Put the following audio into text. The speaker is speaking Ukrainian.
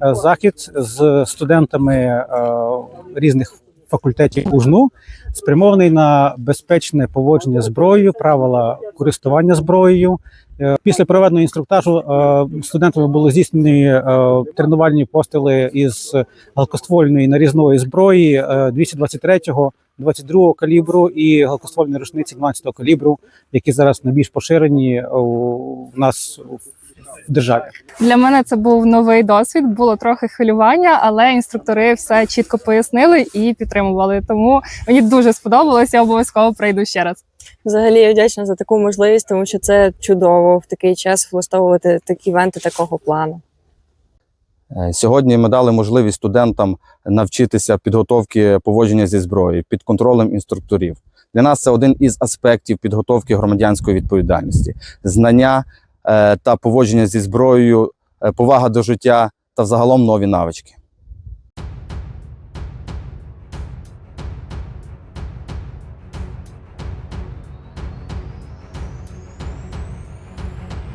Е, Захід з студентами е, різних факультетів УЖНУ спрямований на безпечне поводження зброєю, правила користування зброєю. Е, Після проведеного інструктажу студентами були здійснені тренувальні постріли із гладкоствольної нарізної зброї е, 223-го, 22-го калібру і гладкоствольної рушниці 12-го калібру, які зараз найбільш поширені у нас державі. Для мене це був новий досвід. Було трохи хвилювання, але інструктори все чітко пояснили і підтримували. Тому мені дуже сподобалося. Я обов'язково прийду ще раз. Взагалі я вдячна за таку можливість, тому що це чудово в такий час влаштовувати такі івенти такого плану. Е, Сьогодні ми дали можливість студентам навчитися підготовки поводження зі зброєю під контролем інструкторів. Для нас це один із аспектів підготовки громадянської відповідальності, знання та поводження зі зброєю, е, повага до життя та взагалом нові навички.